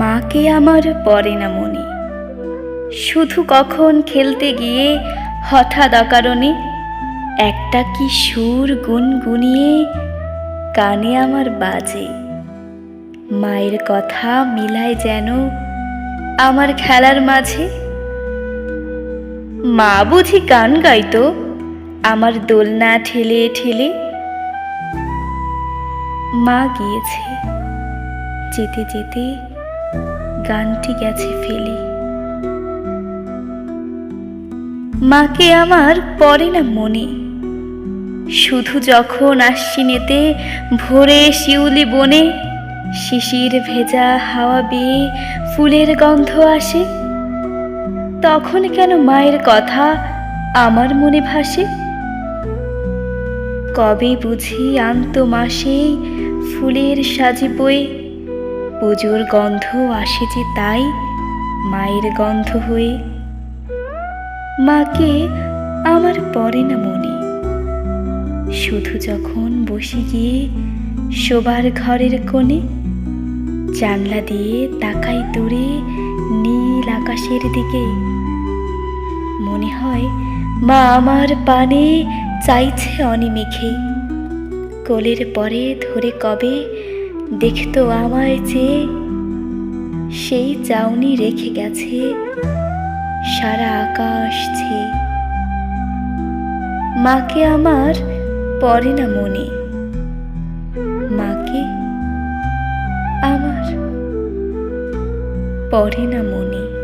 মাকে আমার পরে না মনে। শুধু কখন খেলতে গিয়ে হঠাৎ অকারণে একটা কি সুর গুনগুনিয়ে কানে আমার বাজে। মায়ের কথা মিলায় যেন আমার খেলার মাঝে। মা বুঝি গান গাইতো, আমার দোলনা ঠেলে ঠেলে। মা গিয়েছে, যেতে যেতে গানটি গেছে ফেলে। মাকে আমার পড়ে না মনে। শুধু যখন আশ্বিনেতে ভোরে শিউলি বনে, শিশির ভেজা হাওয়া বেয়ে ফুলের গন্ধ আসে। তখন কেন মায়ের কথা আমার মনে ভাসে? কবে বুঝি আন্ত মাসে ফুলের সাজে বয়ে পুজোর গন্ধ আসে যে তাই মায়ের গন্ধ হয়ে। মাকে আমার পড়ে না মনে। শুধু যখন বসে গিয়ে শোবার ঘরের কোণে জানলা দিয়ে তাকাই দূরে নীল আকাশের দিকে। মনে হয় মা আমার পানে চাইছে অনিমেখে। কোলের পরে ধরে কবে দেখতো আমায় যে সেই চাউনি রেখে গেছে সারা আকাশ ছে মাকে আমার পড়ে না মনে, মাকে আমার পড়ে না মনে।